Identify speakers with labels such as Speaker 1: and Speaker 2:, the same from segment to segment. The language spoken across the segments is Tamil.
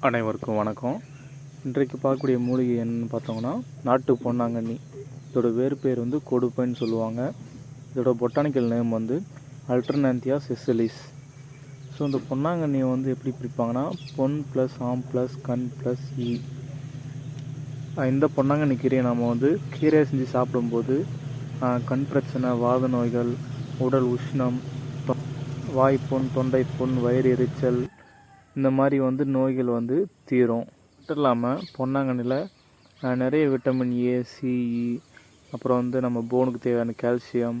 Speaker 1: அனைவருக்கும் வணக்கம். இன்றைக்கு பார்க்கக்கூடிய மூலிகை என்னன்னு பார்த்தோம்னா நாட்டு பொன்னாங்கண்ணி. இதோட வேறு பேர் வந்து கொடுப்பைன்னு சொல்லுவாங்க. இதோட பொட்டானிக்கல் நேம் வந்து அல்டர்னாந்தியா செசலிஸ் ஸோ இந்த பொன்னாங்கண்ணியை வந்து எப்படி பிரிப்பாங்கன்னா பொன் ப்ளஸ் ஆம் ப்ளஸ் கண் ப்ளஸ் இ இந்த பொன்னாங்கண்ணி கீரையை நம்ம வந்து கீரையை செஞ்சு சாப்பிடும்போது கண் பிரச்சனை வாத நோய்கள் உடல் உஷ்ணம் தொ- தொண்டை தொண்டைப்புண் வயிறு எரிச்சல் இந்த மாதிரி வந்து நோய்கள் வந்து தீரும். மட்டும் இல்லாமல் பொன்னாங்கண்ணியில் நிறைய விட்டமின் ஏ சிஇ அப்புறம் வந்து நம்ம போனுக்கு தேவையான கால்சியம்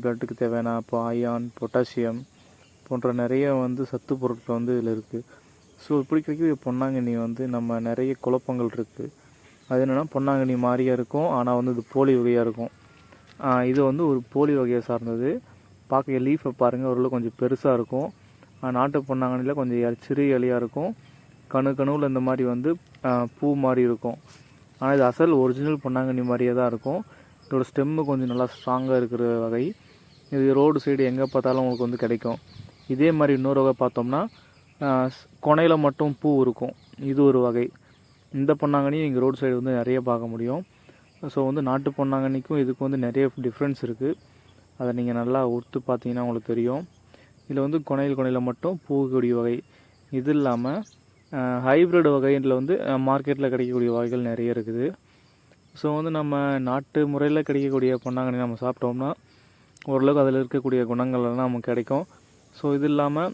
Speaker 1: பிளட்டுக்கு தேவையான அப்போ அயான் பொட்டாசியம் போன்ற நிறைய வந்து சத்து பொருட்கள் வந்து இதில் இருக்குது ஸோ இப்படி கிடைக்கிற பொன்னாங்கண்ணி வந்து நம்ம நிறைய குழப்பங்கள் இருக்குது அது என்னென்னா பொன்னாங்கண்ணி மாதிரியாக இருக்கும் ஆனால் வந்து இது போலி வகையாக இருக்கும். இது வந்து ஒரு போலி வகையை சார்ந்தது. பார்க்க லீஃபை பாருங்கள் ஓரளவு கொஞ்சம் பெருசாக இருக்கும். நாட்டு பொன்னாங்கண்ணியில் கொஞ்சம் சிறு சிறிய இலையாக இருக்கும். கணு கணுவில் இந்த மாதிரி வந்து பூ மாதிரி இருக்கும். ஆனால் இது அசல் ஒரிஜினல் பொன்னாங்கண்ணி மாதிரியே தான் இருக்கும். இதோட ஸ்டெம்மு கொஞ்சம் நல்லா ஸ்ட்ராங்காக இருக்கிற வகை. இது ரோடு சைடு எங்கே பார்த்தாலும் உங்களுக்கு வந்து கிடைக்கும். இதே மாதிரி இன்னொரு வகை பார்த்தோம்னா கொனையில் மட்டும் பூ இருக்கும். இது ஒரு வகை. இந்த பொன்னாங்கண்ணியும் இங்கே ரோடு சைடு வந்து நிறைய பார்க்க முடியும். ஸோ வந்து நாட்டு பொன்னாங்கண்ணிக்கும் இதுக்கு வந்து நிறைய டிஃப்ரென்ஸ் இருக்குது அதை நீங்கள் நல்லா ஒத்து பார்த்தீங்கன்னா உங்களுக்கு தெரியும். இதில் வந்து கொனையில் கொனையில் மட்டும் பூக்கக்கூடிய வகை. இது இல்லாமல் ஹைப்ரிட் வகையில் வந்து மார்க்கெட்டில் கிடைக்கக்கூடிய வகைகள் நிறைய இருக்குது. ஸோ வந்து நம்ம நாட்டு முறையில் கிடைக்கக்கூடிய பொன்னாங்கண்ணி நம்ம சாப்பிட்டோம்னா ஓரளவுக்கு அதில் இருக்கக்கூடிய குணங்கள் எல்லாம் நமக்கு கிடைக்கும். ஸோ இது இல்லாமல்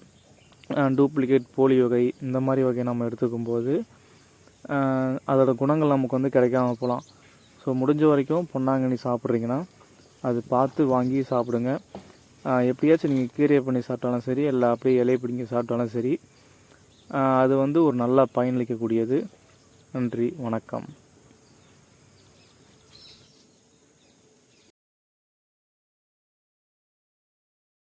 Speaker 1: டூப்ளிகேட் போலி வகை இந்த மாதிரி வகை நம்ம எடுத்துக்கும் போது அதோடய அதோட குணங்கள் நமக்கு வந்து கிடைக்காம போகலாம். ஸோ முடிஞ்ச வரைக்கும் பொன்னாங்கண்ணி சாப்பிட்றீங்கன்னா அது பார்த்து வாங்கி சாப்பிடுங்க. எப்படியாச்சும் நீங்கள் கீரையை பண்ணி சாப்பிட்டாலும் சரி இல்லை அப்படியே இலையை பிடிங்கி சாப்பிட்டாலும் சரி அது வந்து ஒரு நல்ல பயனளிக்கக்கூடியது. நன்றி வணக்கம்.